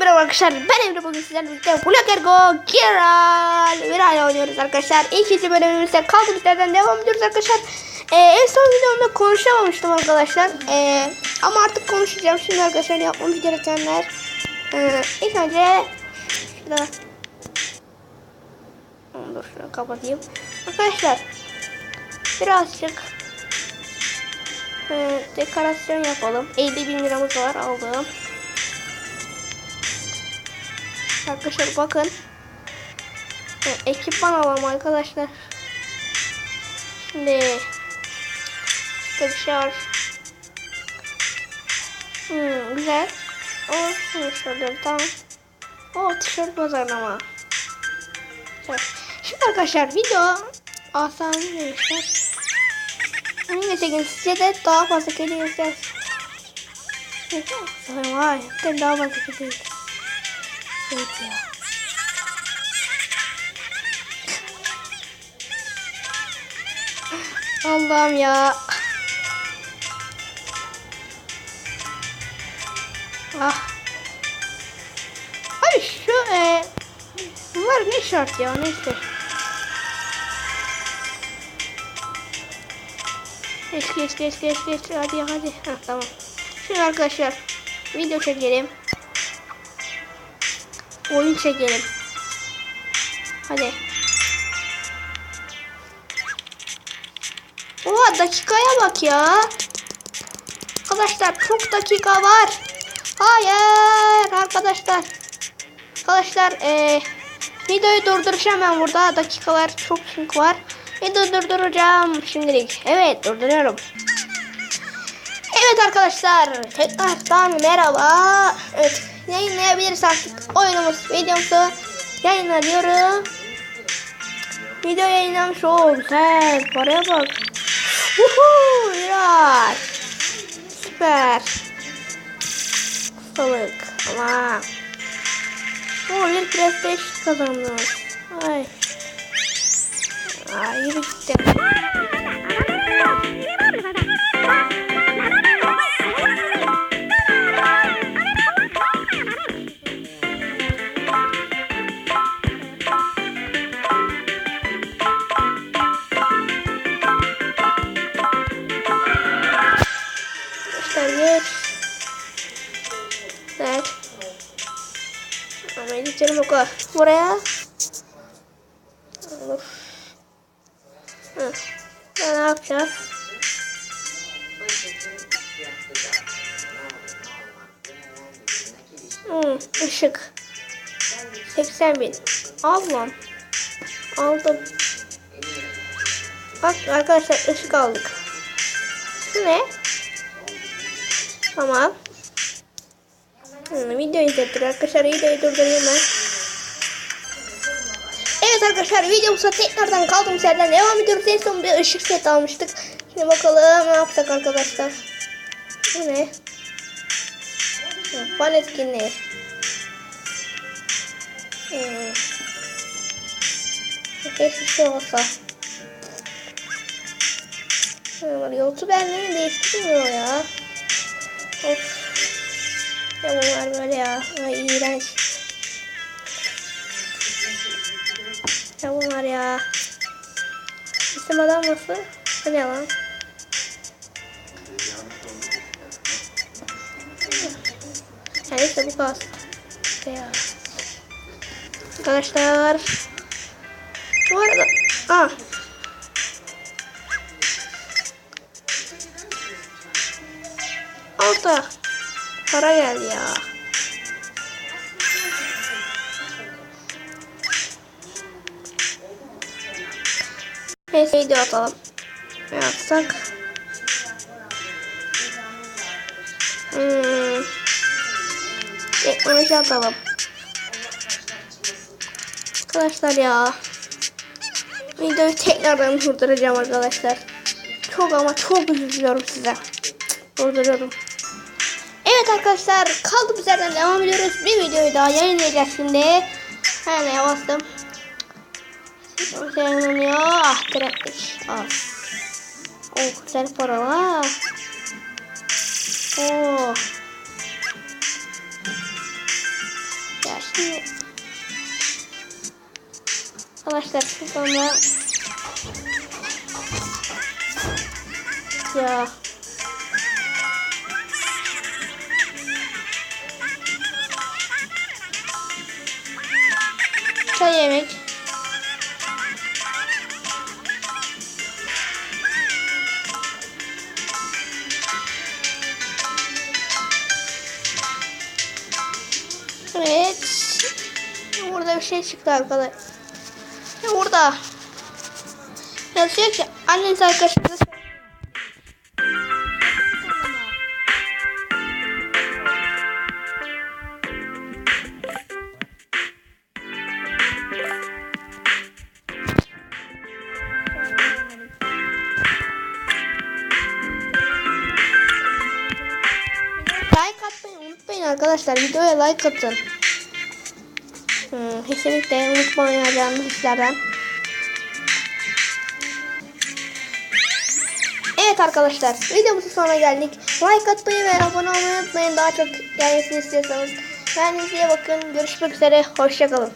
Merhaba arkadaşlar ben Emre bugün sizlerle birlikte Blok Ergo Giral Viral oynuyoruz arkadaşlar. İkinci bölümümüzde kaldığımız yerden devam ediyoruz arkadaşlar. Ee, en son videomda konuşamamıştım arkadaşlar. Ee, ama artık konuşacağım şimdi arkadaşlar yapmamız gerekenler. Ee, ilk önce şurada Dur şunu kapatayım. Arkadaşlar birazcık e, dekorasyon yapalım. 50 bin liramız var aldım. Arkadaşlar bakın. E, ekipman alalım arkadaşlar. Şimdi işte bir şey var. Hmm, güzel. O şunu şurada tamam. O tişört pazarlama. Güzel. Şimdi arkadaşlar video asan gençler. Hani çekin size de daha fazla kedi izler. Vay, daha fazla kedi. Evet ya. Allah'ım ya. Ah. Abi şu e, var ne şart ya neyse. Geç geç geç geç geç hadi hadi. Heh, tamam. Şimdi arkadaşlar video çekelim. Oyun çekelim. Hadi. Oha dakikaya bak ya. Arkadaşlar çok dakika var. Hayır arkadaşlar. Arkadaşlar ee, videoyu durduracağım ben burada. Dakikalar çok çünkü var. Videoyu durduracağım şimdilik. Evet durduruyorum. Evet arkadaşlar tekrardan merhaba. Evet yayınlayabiliriz artık oyunumuz videomuzu yayınlanıyorum. Video yayınlamış o güzel paraya bak. Uhu biraz. Süper. Salık ama. O bir PlayStation kazandım. Ay. Ay yürü gitti. Kadar. Buraya. Of. Hı. Ne yapacağız? Hmm, ışık. 80 bin. Al. Aldım. Bak arkadaşlar ışık aldık. Şu ne? Tamam. Hmm, video izlettir arkadaşlar. Videoyu durdurayım ben. Evet arkadaşlar videomuza tekrardan kaldığımız yerden devam ediyoruz. En son bir ışık set almıştık. Şimdi bakalım ne yapacak arkadaşlar. Bu ne? Fan etkinliği. Hmm. Keşke şey olsa. Hmm, YouTube ellerini değiştirmiyor ya. Of. Ya bunlar böyle ya. Ay iğrenç. Ya. İsim adam nasıl? Bu ne lan? Ya işte bu kalsın. İşte ya. Arkadaşlar. Bu arada. Ah. Alta. Para geldi ya. Neyse video atalım. Ne yapsak? Hmm. Teknoloji atalım. Arkadaşlar ya. Videoyu tekrardan durduracağım arkadaşlar. Çok ama çok üzülüyorum size. Durduruyorum. Evet arkadaşlar kaldığımız yerden devam ediyoruz. Bir videoyu daha yayınlayacağız şimdi. Hemen bastım. Yayınlanıyor. Ah diretmiş. Ah. Oh güzel paralar. Oh. Şimdi Arkadaşlar sonra ya çay yemek Burada bir şey çıktı arkadaşlar. Burada. Yazıyor ki anneniz unutmayın arkadaşlar. Videoya like atın. Hmm, kesinlikle unutmayacağınız işlerden. Evet arkadaşlar videomuzun sonuna geldik. Like atmayı ve abone olmayı unutmayın. Daha çok gelmesini istiyorsanız. Kendinize iyi bakın. Görüşmek üzere. Hoşçakalın.